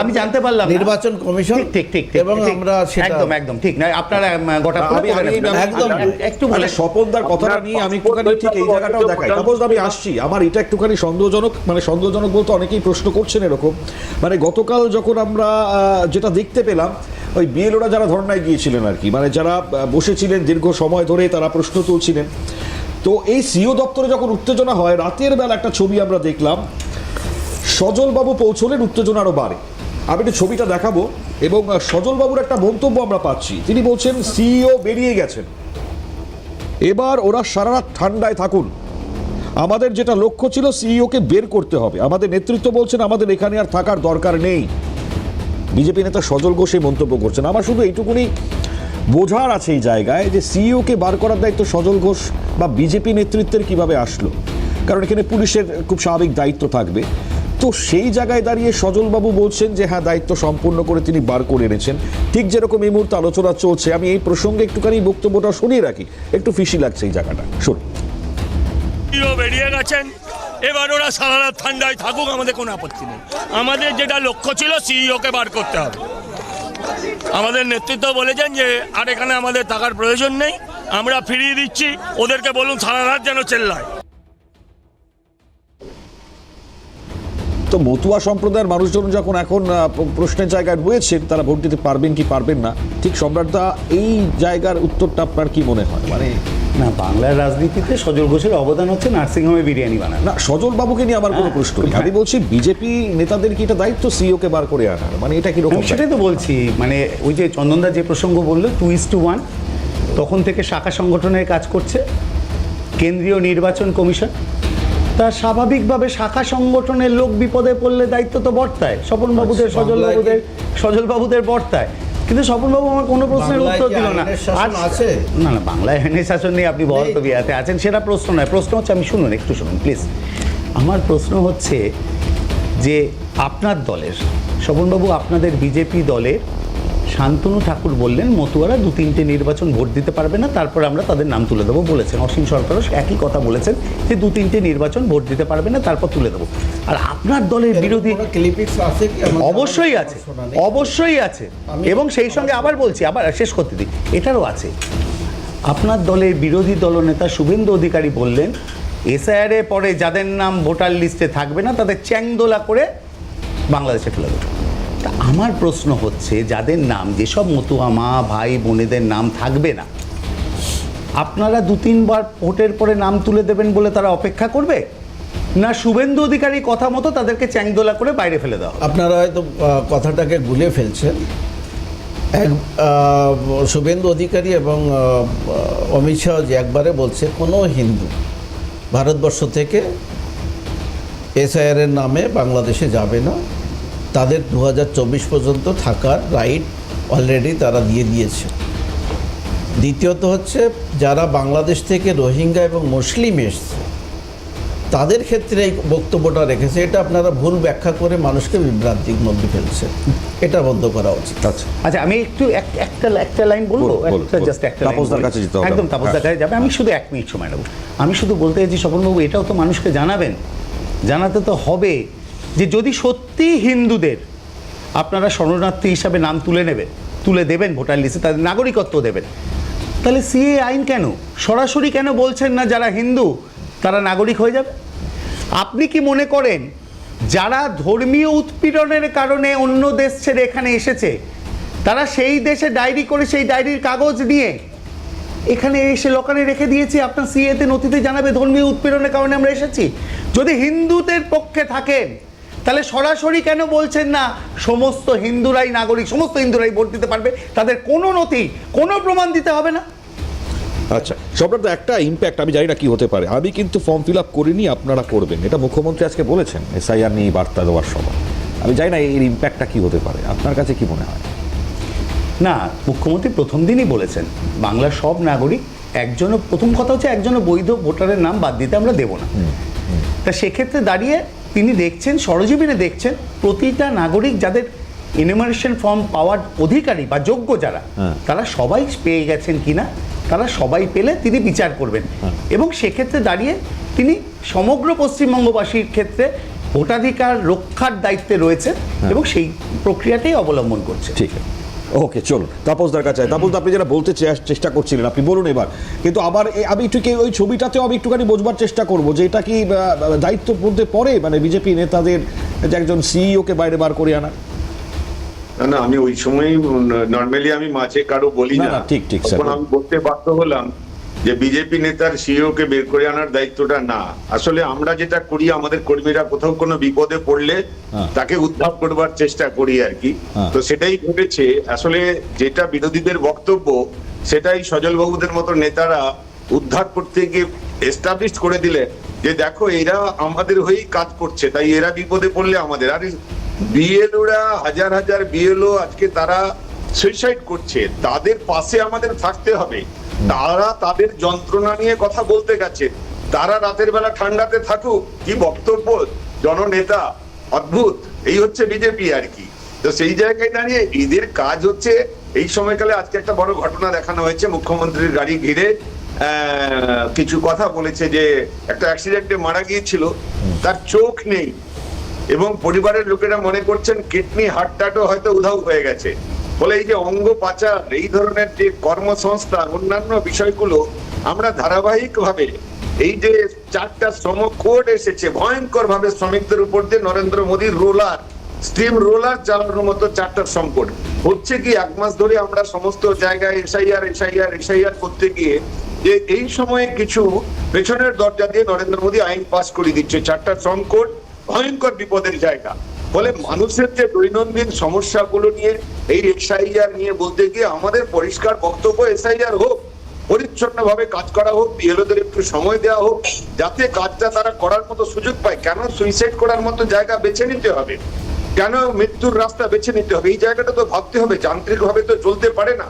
আমি জানতে পারলাম নির্বাচন কমিশন ঠিক ঠিক ঠিক এবং আমরা সেটা একদম একদম ঠিক। না আপনারা গোটা। একদম। একটু মানে স্বপনদার কথাটা নিয়ে আমি একটুখানি ঠিক এই জায়গাটাও দেখাই। সাপোজ আমি আসছি। আমার এটা একটুখানি সন্দেহজনক মানে সন্দেহজনক বলতে অনেকেই প্রশ্ন করছেন এরকম। মানে গতকাল যখন আমরা আহ, যেটা দেখতে পেলাম ওই বিএলওরা যারা ধর্নায় গিয়েছিলেন আর কি মানে যারা বসেছিলেন দীর্ঘ সময় ধরে তারা প্রশ্ন তুলছিলেন। তো এই সিও দপ্তরে যখন উত্তেজনা হয় রাতের বেলা একটা ছবি আমরা দেখলাম সজলবাবু পৌঁছলেন উত্তেজনারও বাড়ে। আমি একটু ছবিটা দেখাবো এবং সজলবাবুর একটা মন্তব্য আমরা পাচ্ছি। তিনি বলছেন, সিইও বেরিয়ে গেছেন। এবার ওরা সারা রাত ঠান্ডায় থাকুন। আমাদের যেটা লক্ষ্য ছিল, সিইওকে বের করতে হবে। আমাদের নেতৃত্ব বলছেন, আমাদের এখানে আর থাকার দরকার নেই। বিজেপি নেতা সজল ঘোষ এই মন্তব্য করছেন। আমার শুধু এইটুকুনি বোঝার আছে এই জায়গায় যে সিইওকে বার করার দায়িত্ব সজল ঘোষ বা বিজেপি নেতৃত্বের কীভাবে আসলো। কারণ এখানে পুলিশের খুব স্বাভাবিক দায়িত্ব থাকবে। তো সেই জায়গায় দাঁড়িয়ে সজলবাবু বলছেন যে হ্যাঁ দায়িত্ব সম্পূর্ণ করে তিনি বার করে এনেছেন। ঠিক যেরকম এই মুহূর্তে আলোচনা চলছে, আমি এই প্রসঙ্গে একটুখানি বক্তব্যটা শুনিয়ে রাখি। একটু ফিসি লাগছে এই জায়গাটা। শুনুন। বেরিয়ে গেছেন, এবার ওরা সারা রাত ঠান্ডায় থাকুক, আমাদের কোনো আপত্তি নেই। আমাদের যেটা লক্ষ্য ছিল সিইওকে বার করতে হবে। আমাদের নেতৃত্ব বলেছেন যে, আর এখানে আমাদের থাকার প্রয়োজন নেই, আমরা ফিরিয়ে দিচ্ছি। ওদেরকে বলুন সারা রাত যেন চেল্লায়। তো মতুয়া সম্প্রদায়ের মানুষজন যখন এখন প্রশ্নের জায়গায় রয়েছেন তারা ভোট দিতে পারবেন কি পারবেন না? ঠিক সম্রাটদা এই জায়গার উত্তরটা আপনার কি মনে হয়? মানে না বাংলার রাজনীতিতে সজল ঘোষের অবদান হচ্ছে নার্সিংহোমে বিরিয়ানি বানানো। না সজল বাবুকে নিয়ে আমার কোনো হ্যাঁ, প্রশ্ন নেই। হ্যাঁ। আমি বলছি বিজেপি নেতাদের কি এটা দায়িত্ব সিইও কে বার করে আনার মানে এটা কি রকম সেটাই তো বলছি মানে ওই যে চন্দনদা যে প্রসঙ্গ বলল টু ইস টু ওয়ান তখন থেকে শাখা সংগঠনের কাজ করছে কেন্দ্রীয় নির্বাচন কমিশন। তা স্বাভাবিকভাবে শাখা সংগঠনের লোক বিপদে পড়লে দায়িত্ব তো বর্তায়। স্বপনবাবুদের আচ্ছা, সজল বাবুদের সজল বাবুদের বর্তায়। কিন্তু স্বপনবাবু আমার কোনো প্রশ্নের উত্তর দিল না। আছে? না না বাংলায় আইনের শাসন নিয়ে আপনি তবিয়াতে আছেন সেটা প্রশ্ন নয়। প্রশ্ন হচ্ছে আমি শুনুন একটু শুনুন প্লিজ আমার প্রশ্ন হচ্ছে যে আপনার দলের স্বপনবাবু আপনাদের বিজেপি দলের শান্তনু ঠাকুর বললেন মতুয়ারা দু তিনটে নির্বাচন ভোট দিতে পারবে না তারপর আমরা তাদের নাম তুলে দেবো বলেছেন। অসীম সরকারও একই কথা বলেছেন যে দু তিনটে নির্বাচন ভোট দিতে পারবে না তারপর তুলে দেবো। আর আপনার দলের বিরোধী? অবশ্যই আছে অবশ্যই আছে। এবং সেই সঙ্গে আবার বলছি আবার শেষ করতে দিই এটারও আছে। আপনার দলের বিরোধী দলনেতা শুভেন্দু অধিকারী বললেন এসআইআর পরে যাদের নাম ভোটার লিস্টে থাকবে না তাদের চ্যাংদোলা করে বাংলাদেশে ফেলে দেবে। তা আমার প্রশ্ন হচ্ছে, যাদের নাম, যেসব মতুয়া মা, ভাই, বোনেদের নাম থাকবে না, আপনারা দু তিনবার ভোটের পরে নাম তুলে দেবেন বলে তারা অপেক্ষা করবে? না শুভেন্দু অধিকারী কথা মতো তাদেরকে চ্যাংদোলা করে বাইরে ফেলে দেওয়া আপনারা হয়তো কথাটাকে গুলিয়ে ফেলছেন। এক শুভেন্দু অধিকারী এবং অমিত শাহ যে একবারে বলছে, কোনো হিন্দু ভারতবর্ষ থেকে এসআইআরের নামে বাংলাদেশে যাবে না। তাদের দু হাজার চব্বিশ পর্যন্ত থাকার রাইট অলরেডি তারা দিয়ে দিয়েছে। দ্বিতীয়ত হচ্ছে যারা বাংলাদেশ থেকে রোহিঙ্গা এবং মুসলিম এসছে তাদের ক্ষেত্রে এই বক্তব্যটা রেখেছে। এটা আপনারা ভুল ব্যাখ্যা করে মানুষকে বিভ্রান্তির মধ্যে ফেলছে। এটা বন্ধ করা উচিত। আচ্ছা। আচ্ছা আমি একটু এক- একটা একটা লাইন বলব? একটা জাস্ট একটা তাপসদার কাছে যেতে একদম তাপসদার হ্যাঁ। কাছে যাবে। আমি শুধু এক মিনিট সময় নেব। আমি শুধু বলতে চাইছি স্বপনবাবু এটাও তো মানুষকে জানাবেন। জানাতে তো হবে। যে যদি সত্যি হিন্দুদের আপনারা শরণার্থী হিসাবে নাম তুলে নেবেন তুলে দেবেন ভোটার লিস্টে, তাদের নাগরিকত্ব দেবেন, তাহলে সিএ আইন কেন? সরাসরি কেন বলছেন না যারা হিন্দু, তারা নাগরিক হয়ে যাবে? আপনি কি মনে করেন যারা ধর্মীয় উৎপীড়নের কারণে অন্য দেশ ছেড়ে এখানে এসেছে, তারা সেই দেশে ডায়েরি করে সেই ডায়েরির কাগজ নিয়ে এখানে এসে লোকানে রেখে দিয়েছি? আপনার সিএতে নথিতে জানাবে ধর্মীয় উৎপীড়নের কারণে আমরা এসেছি। যদি হিন্দুদের পক্ষে থাকেন তাহলে সরাসরি কেন বলছেন না সমস্ত হিন্দুরাই নাগরিক সমস্ত হিন্দুরাই ভোট দিতে পারবে? তাদের কোনো নথি কোনো প্রমাণ দিতে হবে না? আচ্ছা সম্রাট একটা ইম্প্যাক্ট আমি জানি না কি হতে পারে। আমি কিন্তু ফর্ম ফিল আপ করিনি আপনারা করবেন। এটা মুখ্যমন্ত্রী আজকে বলেছেন এসআইআর নিয়ে বার্তা দেওয়ার সময়। আমি জানি না এর ইম্প্যাক্টটা কি হতে পারে। আপনার কাছে কি মনে হয়? না মুখ্যমন্ত্রী প্রথম দিনই বলেছেন বাংলার সব নাগরিক একজনও প্রথম কথা হচ্ছে একজনও বৈধ ভোটারের নাম বাদ দিতে আমরা দেব না। তা সেক্ষেত্রে দাঁড়িয়ে তিনি দেখছেন সরজীবনে দেখছেন প্রতিটা নাগরিক যাদের ইনুমারেশন ফর্ম পাওয়ার অধিকারী বা যোগ্য যারা হ্যাঁ। তারা সবাই পেয়ে গেছেন কিনা তারা সবাই পেলে তিনি বিচার করবেন। এবং সেক্ষেত্রে দাঁড়িয়ে তিনি সমগ্র পশ্চিমবঙ্গবাসীর ক্ষেত্রে ভোটাধিকার রক্ষার দায়িত্বে রয়েছে এবং সেই প্রক্রিয়াটাই অবলম্বন করছে ঠিক আছে। ওকে চলুন। তাপসদার কাছে তাপস আপনি যেটা বলতে চেষ্টা করছিলেন আপনি বলুন এবার। কিন্তু আবার আমি একটু ওই ছবিটাতেও আমি একটুখানি বোঝবার চেষ্টা করব যে এটা কি দায়িত্ব মধ্যে পড়ে? মানে বিজেপি নেতাদের যে একজন সিইওকে বাইরে বার করে আনা। না না আমি ওই সময় নর্মালি আমি মাঝে কারও বলি না, ঠিক, ঠিক, স্যার। আমি বলতে বাধ্য হলাম যে বিজেপি নেতার সিইও কে বের করে আনার দায়িত্বটা না। আসলে আমরা যেটা করি আমাদের কর্মীরা কোথাও কোনো বিপদে পড়লে হ্যাঁ। তাকে উদ্ধার করবার চেষ্টা করি আর কি। হ্যাঁ। তো সেটাই ঘটেছে আসলে যেটা বিরোধীদের বক্তব্য সেটাই সজল বাবুদের মতো নেতারা উদ্ধার করতে গিয়ে এস্টাবলিশ করে দিলে যে দেখো এরা আমাদের হয়েই কাজ করছে তাই এরা বিপদে পড়লে আমাদের। আর বিএলওরা হাজার হাজার বিএলও আজকে তারা সুইসাইড করছে। তাদের পাশে আমাদের থাকতে হবে। তারা তাদের যন্ত্রণা নিয়ে কথা বলতে গেছে। তারা রাতের বেলা ঠান্ডাতে থাকুক, কি বক্তব্য? জননেতা, অদ্ভুত। এই হচ্ছে বিজেপি আর কি। তো সেই জায়গায় দাঁড়িয়ে এদের কাজ হচ্ছে, এই সময়কালে আজকে একটা বড় ঘটনা দেখানো হয়েছে, মুখ্যমন্ত্রীর গাড়ি ঘিরে। কিছু কথা বলেছে যে, একটা অ্যাক্সিডেন্টে মারা গিয়েছিল, তার চোখ নেই। এবং পরিবারের লোকেরা মনে করছেন, কিডনি হার্টটাও হয়তো উধাও হয়ে গেছে। ফলে এই যে অঙ্গ পাচার, এই ধরনের যে কর্মসংস্থান, অন্যান্য বিষয়গুলো আমরা ধারাবাহিক ভাবে এই যে চারটা শ্রম কোড এসেছে ভয়ঙ্কর ভাবে শ্রমিকদের উপর দিয়ে নরেন্দ্র মোদীর রোলার, স্টিম রোলার চালানোর মতো চারটা সংকট হচ্ছে কি, এক মাস ধরে আমরা সমস্ত জায়গায় এসআইআর এসআইআর এসআইআর করতে গিয়ে যে এই সময়ে কিছু পেছনের দরজা দিয়ে নরেন্দ্র মোদী আইন পাস করে দিচ্ছে, চারটা সংকট ভয়ঙ্কর বিপদের জায়গা। ফলে মানুষের যে দৈনন্দিন সমস্যাগুলো নিয়ে, এই এসআইআর নিয়ে বলতে গিয়ে আমাদের পরিষ্কার বক্তব্য এসআইআর হোক পরিচ্ছন্ন ভাবে কাজ করা হোক, বিএলওদের একটু সময় দেওয়া হোক, যাতে কাজটা তারা করার মতো সুযোগ পায়। কেন সুইসাইড করার মতো জায়গা বেছে নিতে হবে? কেন মৃত্যুর রাস্তা বেছে নিতে হবে? এই জায়গাটা তো ভাবতে হবে যান্ত্রিক ভাবে তো চলতে পারে না।